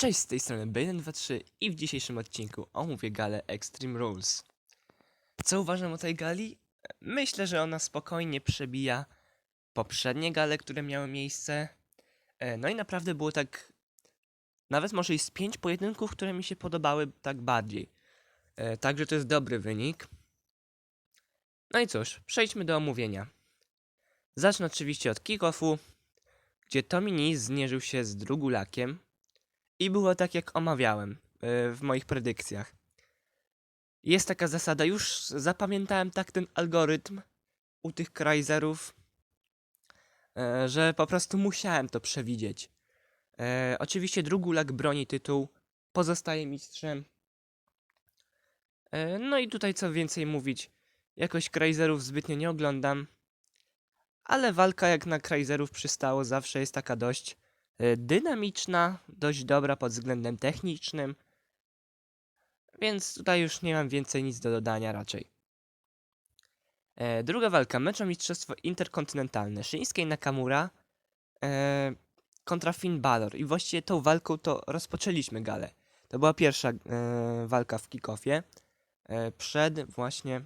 Cześć, z tej strony B123 i w dzisiejszym odcinku omówię galę Extreme Rules. Co uważam o tej gali? Myślę, że ona spokojnie przebija poprzednie gale, które miały miejsce. E, No i naprawdę było tak, nawet może i z pięć pojedynków, które mi się podobały tak bardziej. E, Także to jest dobry wynik. No i cóż, przejdźmy do omówienia. Zacznę oczywiście od kick-offu, gdzie Tommy Nis zmierzył się z Drugulakiem. I było tak, jak omawiałem e, w moich predykcjach. Jest taka zasada, już zapamiętałem tak ten algorytm u tych Kreiserów, e, że po prostu musiałem to przewidzieć. E, Oczywiście Drugulak broni tytuł, pozostaje mistrzem. No i tutaj co więcej mówić, jakoś Kreiserów zbytnio nie oglądam, ale walka jak na Kreiserów przystało zawsze jest taka dość dynamiczna, dość dobra pod względem technicznym, więc tutaj już nie mam więcej nic do dodania raczej. E, druga walka, mecz o mistrzostwo interkontynentalne. Shinsuke Nakamura e, kontra Finn Balor i właściwie tą walką to rozpoczęliśmy galę. To była pierwsza e, walka w kickoffie e, przed właśnie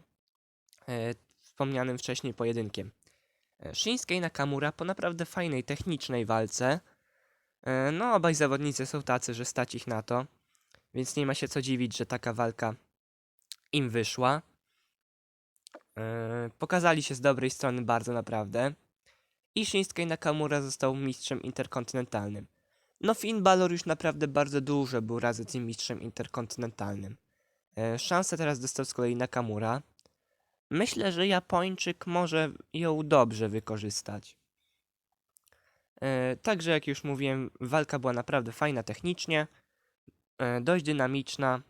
e, wspomnianym wcześniej pojedynkiem. E, Shinsuke Nakamura po naprawdę fajnej technicznej walce E, No, obaj zawodnicy są tacy, że stać ich na to, więc nie ma się co dziwić, że taka walka im wyszła. E, Pokazali się z dobrej strony bardzo naprawdę. I Shinsuke Nakamura został mistrzem interkontynentalnym. No, Finn Balor już naprawdę bardzo dużo był razy tym mistrzem interkontynentalnym. E, Szansę teraz dostał z kolei Nakamura. Myślę, że Japończyk może ją dobrze wykorzystać. E, Także, jak już mówiłem, walka była naprawdę fajna technicznie, e, dość dynamiczna.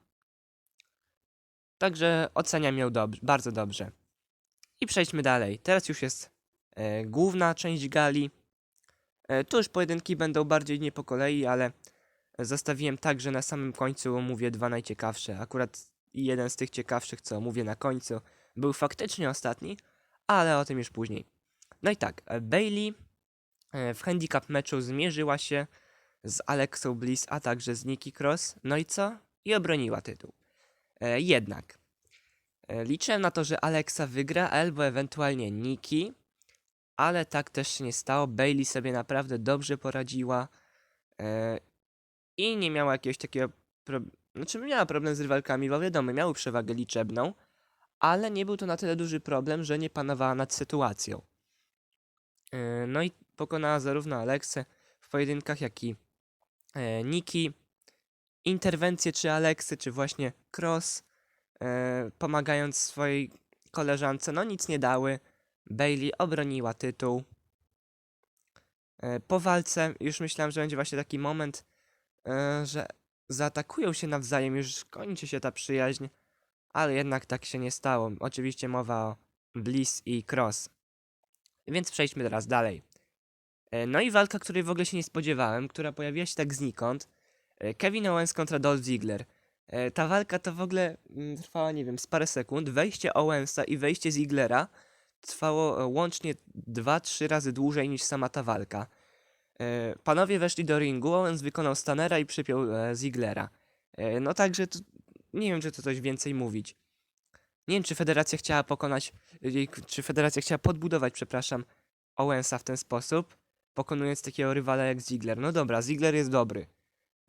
Także oceniam ją dob- bardzo dobrze. I przejdźmy dalej. Teraz już jest e, główna część gali. Tu już pojedynki będą bardziej nie po kolei, ale zostawiłem tak, że na samym końcu omówię dwa najciekawsze. Akurat jeden z tych ciekawszych, co omówię na końcu, był faktycznie ostatni, ale o tym już później. No i tak, Bailey w handicap meczu zmierzyła się z Alexą Bliss, a także z Nikki Cross. No i co? I obroniła tytuł. E, jednak e, liczyłem na to, że Alexa wygra, albo ewentualnie Nikki, ale tak też się nie stało. Bailey sobie naprawdę dobrze poradziła e, i nie miała jakiegoś takiego. Pro... Znaczy, miała problem z rywalkami, bo wiadomo, miały przewagę liczebną, ale nie był to na tyle duży problem, że nie panowała nad sytuacją. E, No i pokonała zarówno Aleksę w pojedynkach, jak i e, Niki. Interwencje czy Aleksy, czy właśnie Cross, e, pomagając swojej koleżance, no nic nie dały. Bailey obroniła tytuł. E, po walce już myślałem, że będzie właśnie taki moment, e, że zaatakują się nawzajem, już kończy się ta przyjaźń, ale jednak tak się nie stało. Oczywiście mowa o Bliss i Cross. Więc przejdźmy teraz dalej. E, No i walka, której w ogóle się nie spodziewałem, która pojawiła się tak znikąd. E, Kevin Owens kontra Dolph Ziggler. E, Ta walka to w ogóle mm, trwała, nie wiem, z parę sekund. Wejście Owensa i wejście Ziglera trwało łącznie 2-3 razy dłużej niż sama ta walka. Panowie weszli do ringu, Owens wykonał Stanera i przypiął Ziglera. No także nie wiem, czy to coś więcej mówić. Nie wiem, czy federacja chciała pokonać, czy federacja chciała podbudować, przepraszam, Owensa w ten sposób, pokonując takiego rywala jak Ziggler. No dobra, Ziggler jest dobry.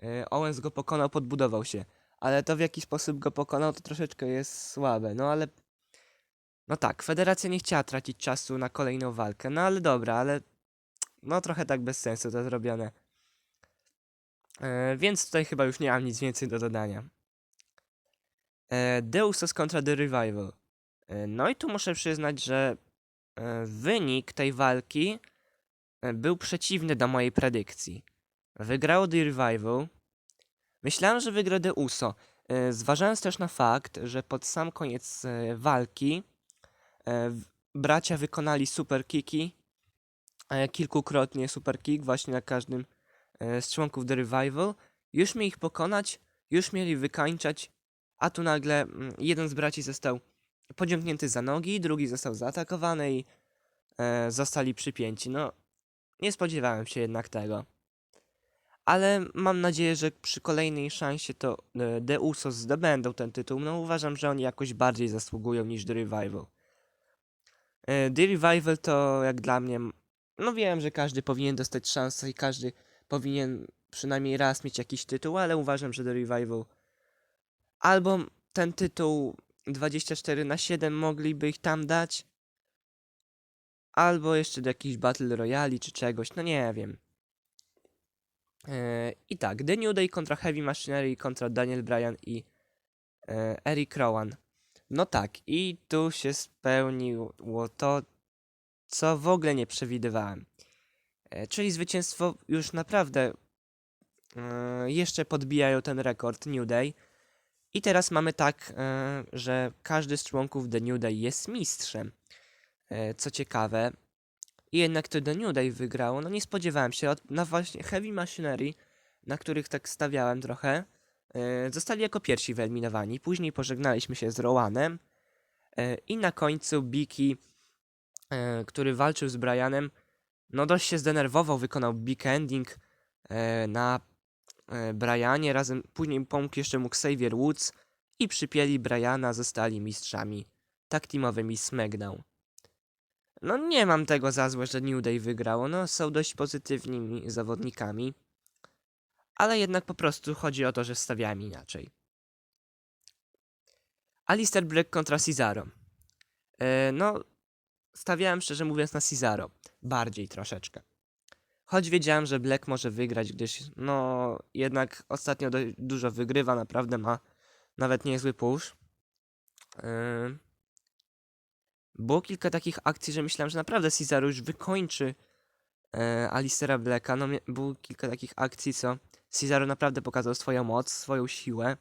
E, Owens go pokonał, podbudował się. Ale to w jaki sposób go pokonał, to troszeczkę jest słabe. No ale. No tak, federacja nie chciała tracić czasu na kolejną walkę. No ale dobra, ale. No trochę tak bez sensu to zrobione. E, więc tutaj chyba już nie mam nic więcej do dodania. E, Deusos kontra The Revival. E, no i tu muszę przyznać, że e, wynik tej walki był przeciwny do mojej predykcji. Wygrało The Revival. Myślałem, że wygra The Uso. E, Zważając też na fakt, że pod sam koniec e, walki e, bracia wykonali super kicki, e, kilkukrotnie super kick właśnie na każdym z członków The Revival. Już mieli ich pokonać, już mieli wykańczać, a tu nagle mm, jeden z braci został pociągnięty za nogi, drugi został zaatakowany i zostali przypięci. No, nie spodziewałem się jednak tego. ale mam nadzieję, że przy kolejnej szansie to e, The Usos zdobędą ten tytuł. No uważam, że oni jakoś bardziej zasługują niż The Revival. E, The Revival to jak dla mnie, no wiem, że każdy powinien dostać szansę i każdy powinien przynajmniej raz mieć jakiś tytuł, ale uważam, że The Revival albo ten tytuł 24 na 7 mogliby ich tam dać, albo jeszcze do jakichś Battle Royale czy czegoś, no nie wiem. E, I tak, The New Day kontra Heavy Machinery kontra Daniel Bryan i e, Eric Rowan. No tak, i tu się spełniło to, co w ogóle nie przewidywałem. E, czyli zwycięstwo już naprawdę jeszcze podbijają ten rekord New Day. I teraz mamy tak, że każdy z członków The New Day jest mistrzem. E, co ciekawe, i jednak to The New Day wygrało. No nie spodziewałem się. Na właśnie Heavy Machinery, na których tak stawiałem trochę, e, zostali jako pierwsi wyeliminowani. Później pożegnaliśmy się z Rowanem. E, I na końcu Biki, który walczył z Brianem, no dość się zdenerwował, wykonał big ending na Brianie. Razem później pomógł jeszcze mu Xavier Woods i przypieli Briana, zostali mistrzami tak teamowymi SmackDown. No nie mam tego za złe, że New Day wygrało, no są dość pozytywnymi zawodnikami. Ale jednak po prostu chodzi o to, że stawiałem inaczej. Alistair Black kontra Cesaro. E, no, stawiałem szczerze mówiąc na Cesaro. Bardziej troszeczkę. Choć wiedziałem, że Black może wygrać, gdyż no jednak ostatnio dużo wygrywa, naprawdę ma nawet niezły push. Yy. Było kilka takich akcji, że myślałem, że naprawdę Cesaro już wykończy e, Alistera Blacka. No, było kilka takich akcji, co Cesaro naprawdę pokazał swoją moc, swoją siłę.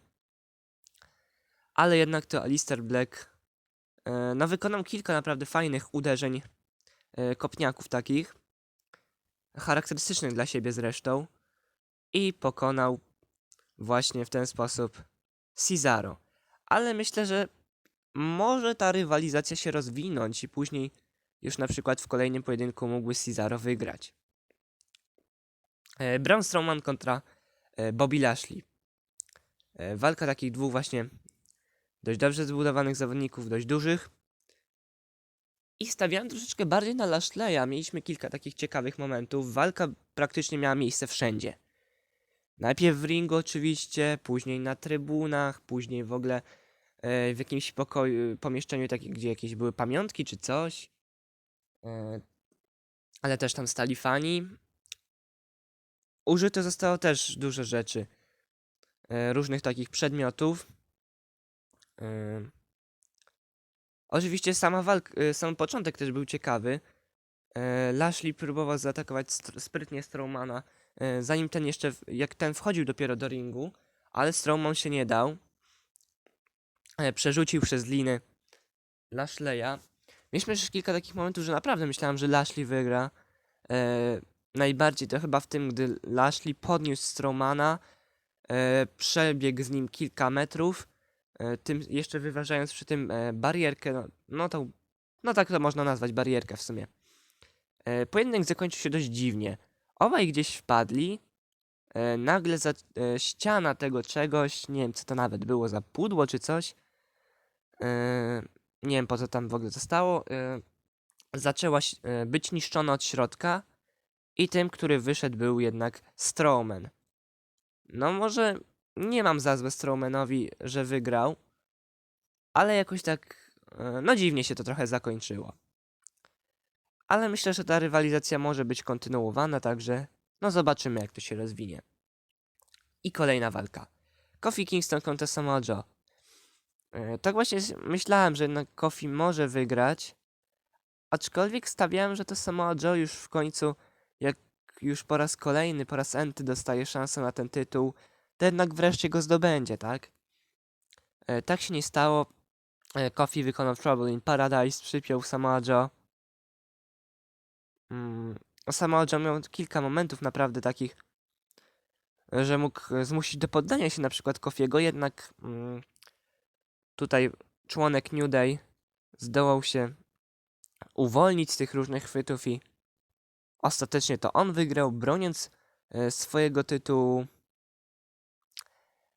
Ale jednak to Alistair Black e, no, wykonał kilka naprawdę fajnych uderzeń e, kopniaków takich. Charakterystycznych dla siebie zresztą. I pokonał właśnie w ten sposób Cesaro. Ale myślę, że może ta rywalizacja się rozwinąć i później już na przykład w kolejnym pojedynku mógłby Cesaro wygrać. E, Braun Strowman kontra e, Bobby Lashley. E, Walka takich dwóch właśnie dość dobrze zbudowanych zawodników, dość dużych. I stawiałem troszeczkę bardziej na Lashleya. Mieliśmy kilka takich ciekawych momentów. Walka praktycznie miała miejsce wszędzie. Najpierw w ringu oczywiście, później na trybunach, później w ogóle w jakimś pokoju, pomieszczeniu takim, gdzie jakieś były pamiątki czy coś. E, ale też tam stali fani. Użyto zostało też dużo rzeczy. E, różnych takich przedmiotów. E, oczywiście sama walka, sam początek też był ciekawy. Lashley próbował zaatakować sprytnie Strowmana, zanim ten jeszcze, jak ten wchodził dopiero do ringu, ale Strowman się nie dał. E, Przerzucił przez liny Lashleya. Mieliśmy też kilka takich momentów, że naprawdę myślałem, że Lashley wygra. E, najbardziej to chyba w tym, gdy Lashley podniósł Strowmana, e, przebiegł z nim kilka metrów, e, tym jeszcze wyważając przy tym e, barierkę, no, no to, no tak to można nazwać, barierkę w sumie. E, pojedynek zakończył się dość dziwnie. Obaj gdzieś wpadli, e, nagle za, e, ściana tego czegoś, nie wiem co to nawet było za pudło czy coś, nie wiem po co tam w ogóle zostało, e, zaczęła e, być niszczona od środka i tym, który wyszedł był jednak Strowman. No może nie mam za złe Strowmanowi, że wygrał, ale jakoś tak, e, no dziwnie się to trochę zakończyło. Ale myślę, że ta rywalizacja może być kontynuowana, także no zobaczymy jak to się rozwinie. I kolejna walka. Kofi Kingston kontra Samoa Joe. E, Tak właśnie myślałem, że jednak Kofi może wygrać, aczkolwiek stawiałem, że to Samoa Joe już w końcu, jak już po raz kolejny, po raz enty dostaje szansę na ten tytuł, to jednak wreszcie go zdobędzie, tak? E, Tak się nie stało. E, Kofi wykonał Trouble in Paradise, przypiął Samoa Joe. Mm, Samoa Joe miał kilka momentów naprawdę takich, że mógł zmusić do poddania się na przykład Kofiego, jednak mm, tutaj członek New Day zdołał się uwolnić z tych różnych chwytów i ostatecznie to on wygrał, broniąc e, swojego tytułu.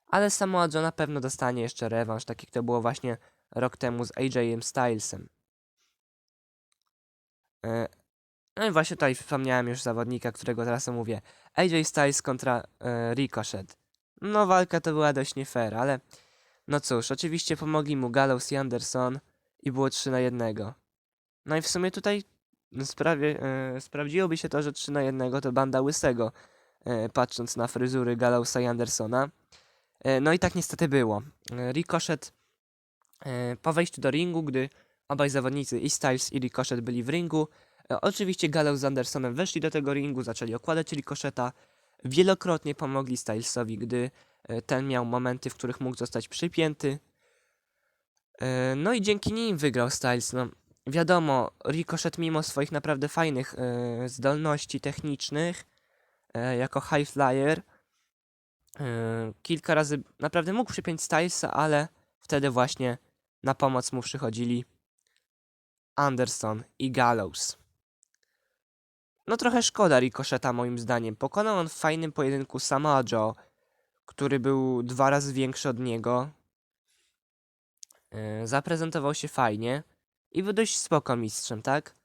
Ale Samoa Joe na pewno dostanie jeszcze rewanż, tak jak to było właśnie rok temu z AJ'em Stylesem. E, No i właśnie tutaj wspomniałem już zawodnika, którego teraz omówię. AJ Styles kontra e, Ricochet. No walka to była dość nie fair, ale no cóż, oczywiście pomogli mu Gallows i Anderson i było 3 na 1. No i w sumie tutaj sprawie, e, sprawdziłoby się to, że 3 na 1 to banda łysego, e, patrząc na fryzury Gallowsa i Andersona. E, no i tak niestety było. E, Ricochet e, po wejściu do ringu, gdy obaj zawodnicy i Styles i Ricochet byli w ringu, e, oczywiście Gallows z Andersonem weszli do tego ringu, zaczęli okładać Ricocheta, wielokrotnie pomogli Stylesowi, gdy ten miał momenty, w których mógł zostać przypięty. E, No i dzięki nim wygrał Styles. No, wiadomo, Ricochet mimo swoich naprawdę fajnych e, zdolności technicznych, e, jako high flyer, e, kilka razy naprawdę mógł przypiąć Stylesa, ale wtedy właśnie na pomoc mu przychodzili Anderson i Gallows. No trochę szkoda Ricocheta moim zdaniem. Pokonał on w fajnym pojedynku Samoa Joe, który był dwa razy większy od niego. Yy, zaprezentował się fajnie i był dość spoko mistrzem, tak?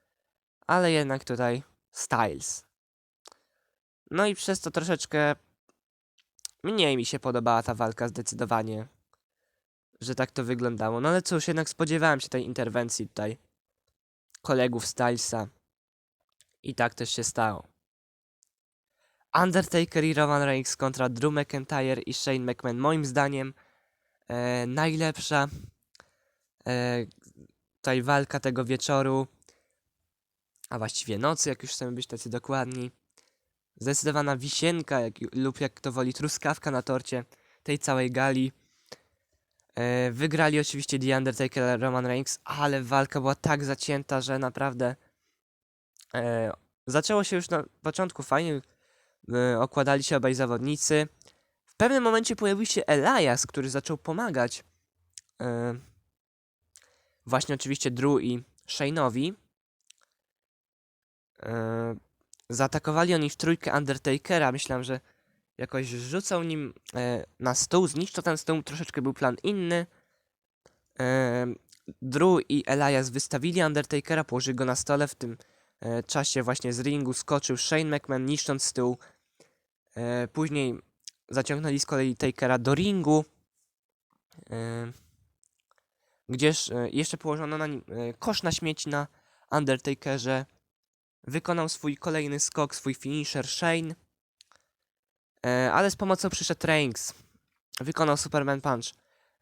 Ale jednak tutaj Styles. No i przez to troszeczkę mniej mi się podobała ta walka zdecydowanie, że tak to wyglądało. No ale cóż, jednak spodziewałem się tej interwencji tutaj kolegów Stylesa. I tak też się stało. Undertaker i Roman Reigns kontra Drew McIntyre i Shane McMahon. Moim zdaniem e, najlepsza e, tutaj walka tego wieczoru, a właściwie nocy, jak już chcemy być tacy dokładni. Zdecydowana wisienka, jak, lub jak to woli truskawka na torcie tej całej gali. E, wygrali oczywiście The Undertaker i Roman Reigns, ale walka była tak zacięta, że naprawdę e, zaczęło się już na początku fajnie. E, okładali się obaj zawodnicy. W pewnym momencie pojawił się Elias, który zaczął pomagać. E, właśnie oczywiście Drew i Shane'owi. E, zaatakowali oni w trójkę Undertakera. Myślałem, że jakoś rzucał nim na stół, zniszczył ten stół. Troszeczkę był plan inny. Drew i Elias wystawili Undertakera, położyli go na stole. W tym czasie właśnie z ringu skoczył Shane McMahon, niszcząc stół. E, później zaciągnęli z kolei Takera do ringu, e, gdzież e, jeszcze położono na nim e, kosz na śmieci na Undertakerze. Wykonał swój kolejny skok, swój finisher Shane, e, ale z pomocą przyszedł Reigns. Wykonał Superman Punch.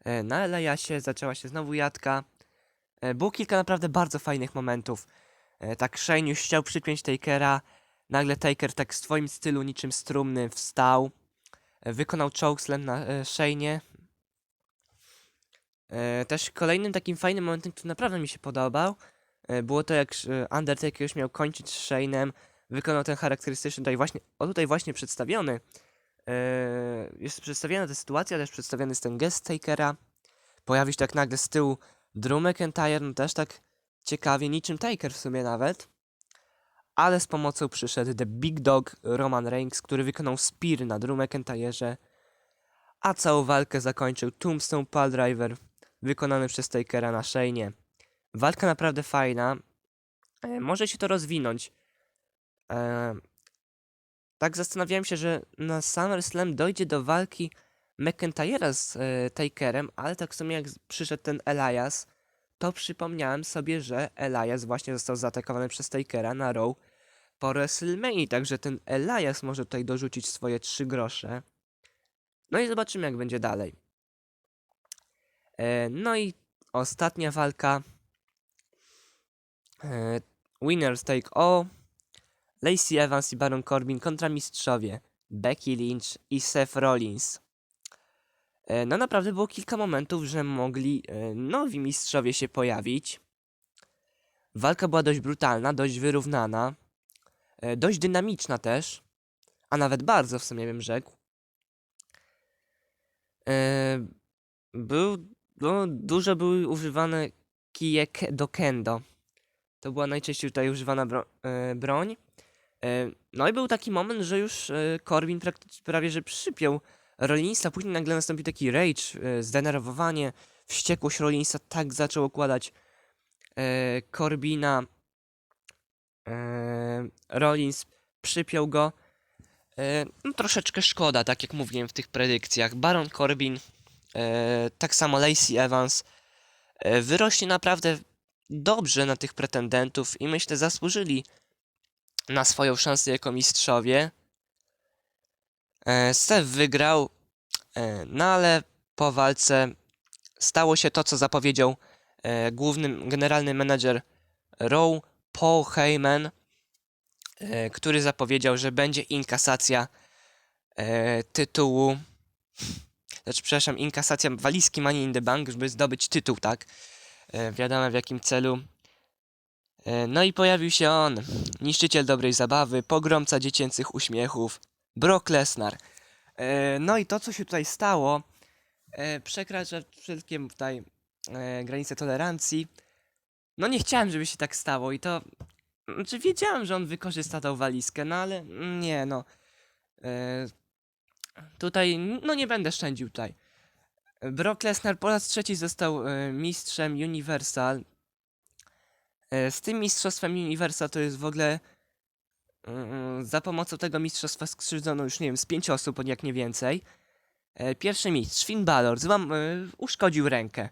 E, na Eliasie zaczęła się znowu jadka. E, było kilka naprawdę bardzo fajnych momentów. E, tak Shane już chciał przypiąć Takera. Nagle Taker tak w swoim stylu niczym strumny wstał. E, wykonał chokeslam na e, Shane'ie. E, też kolejnym takim fajnym momentem, który naprawdę mi się podobał, e, było to jak e, Undertaker już miał kończyć z Shane'em. Wykonał ten charakterystyczny tutaj właśnie, o tutaj właśnie przedstawiony. E, jest przedstawiona ta sytuacja, też przedstawiony jest ten gest Takera. Pojawi się tak nagle z tyłu Drew McIntyre, no też tak ciekawie, niczym Taker w sumie nawet. Ale z pomocą przyszedł The Big Dog Roman Reigns, który wykonał spear na Drew McIntyre'ze, a całą walkę zakończył Tombstone Piledriver wykonany przez Takera na Shane'ie. Walka naprawdę fajna. E, może się to rozwinąć. E, tak zastanawiałem się, że na SummerSlam dojdzie do walki McIntyre'a z e, Takerem, ale tak w sumie jak przyszedł ten Elias, to przypomniałem sobie, że Elias właśnie został zaatakowany przez Takera na Raw po WrestleMania, także ten Elias może tutaj dorzucić swoje trzy grosze. No i zobaczymy, jak będzie dalej. E, no i ostatnia walka. E, winners take all. Lacey Evans i Baron Corbin kontra mistrzowie Becky Lynch i Seth Rollins. E, no naprawdę było kilka momentów, że mogli e, nowi mistrzowie się pojawić. Walka była dość brutalna, dość wyrównana, e, dość dynamiczna też, a nawet bardzo w sumie bym rzekł. Był, no, dużo były używane kije do kendo. To była najczęściej tutaj używana bro- broń. No i był taki moment, że już praktycznie prawie że przypiął Rollinsa, później nagle nastąpił taki rage, e, zdenerwowanie, wściekłość Rollinsa tak zaczął okładać e, Corbina. E, Rollins przypiął go. E, no troszeczkę szkoda, tak jak mówiłem w tych predykcjach. Baron Corbin, e, tak samo Lacey Evans, e, wyrośli naprawdę dobrze na tych pretendentów i myślę zasłużyli na swoją szansę jako mistrzowie. E, Steph wygrał, e, no ale po walce stało się to, co zapowiedział e, główny generalny menedżer Raw, Paul Heyman, e, który zapowiedział, że będzie inkasacja tytułu, znaczy przepraszam, inkasacja walizki Money in the Bank, żeby zdobyć tytuł, tak? Wiadomo w jakim celu. No i pojawił się on, niszczyciel dobrej zabawy, pogromca dziecięcych uśmiechów, Brock Lesnar. E, no i to, co się tutaj stało, e, przekracza wszystkie tutaj e, granice tolerancji. No nie chciałem, żeby się tak stało i to... Znaczy wiedziałem, że on wykorzysta tą walizkę, no ale nie no. Tutaj, no nie będę szczędził tutaj. Brock Lesnar po raz trzeci został mistrzem Universal. Z tym mistrzostwem Universal to jest w ogóle... mm, Za pomocą tego mistrzostwa skrzywdzono już, nie wiem, z pięć osób, jak nie więcej. E, Pierwszy mistrz, Finn Balor, złam, e, uszkodził rękę.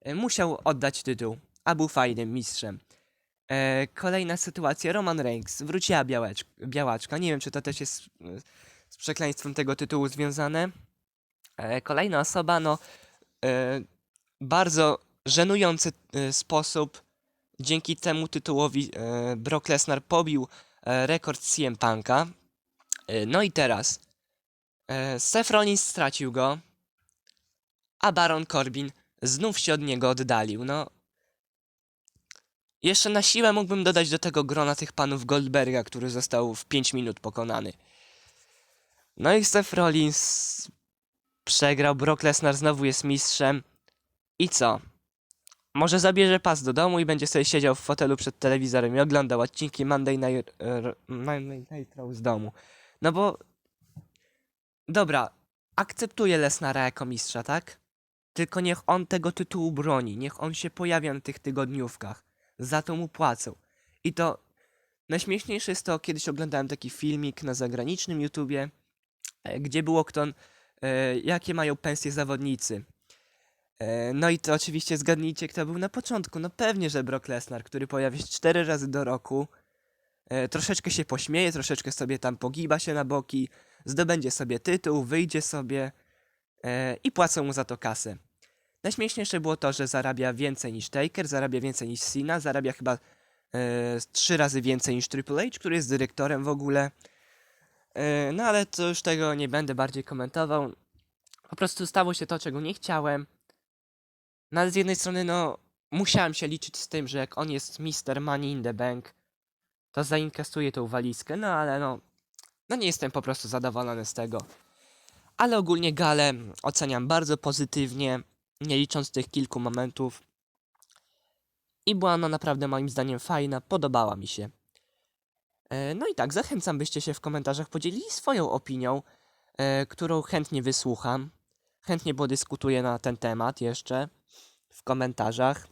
E, Musiał oddać tytuł, a był fajnym mistrzem. Kolejna sytuacja, Roman Reigns, wróciła białaczka. Nie wiem, czy to też jest z przekleństwem tego tytułu związane. Kolejna osoba, no, bardzo żenujący sposób. Dzięki temu tytułowi Brock Lesnar pobił rekord CM Punka. E, No i teraz e, Seth Rollins stracił go, a Baron Corbin znów się od niego oddalił. No, jeszcze na siłę mógłbym dodać do tego grona tych panów Goldberga, który został w 5 minut pokonany. No i Seth Rollins przegrał, Brock Lesnar znowu jest mistrzem. I co? Może zabierze pas do domu i będzie sobie siedział w fotelu przed telewizorem i oglądał odcinki Monday Night, e, Monday Night Raw z domu. No bo... Dobra, akceptuję Lesnara jako mistrza, tak? Tylko niech on tego tytułu broni, niech on się pojawia na tych tygodniówkach. Za to mu płacą. I to... Najśmieszniejsze jest to, kiedyś oglądałem taki filmik na zagranicznym YouTubie, e, gdzie było kto, e, jakie mają pensje zawodnicy. E, No i to oczywiście zgadnijcie, kto był na początku. No pewnie, że Brock Lesnar, który pojawia się cztery razy do roku. E, troszeczkę się pośmieje, troszeczkę sobie tam pogiba się na boki, zdobędzie sobie tytuł, wyjdzie sobie e, i płacą mu za to kasę. Najśmieszniejsze było to, że zarabia więcej niż Taker, zarabia więcej niż Cena, zarabia chyba trzy razy więcej niż Triple H, który jest dyrektorem w ogóle. No ale to już tego nie będę bardziej komentował. Po prostu stało się to, czego nie chciałem. No ale z jednej strony, no, musiałem się liczyć z tym, że jak on jest Mr. Money in the Bank, to zainkasuje tą walizkę, no ale no, no nie jestem po prostu zadowolony z tego. Ale ogólnie galę oceniam bardzo pozytywnie, nie licząc tych kilku momentów. I była ona naprawdę moim zdaniem fajna, podobała mi się. E, No i tak, zachęcam, byście się w komentarzach podzielili swoją opinią, e, którą chętnie wysłucham. Chętnie podyskutuję na ten temat jeszcze w komentarzach.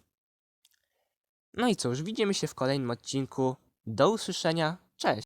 No i cóż, widzimy się w kolejnym odcinku. Do usłyszenia. Cześć!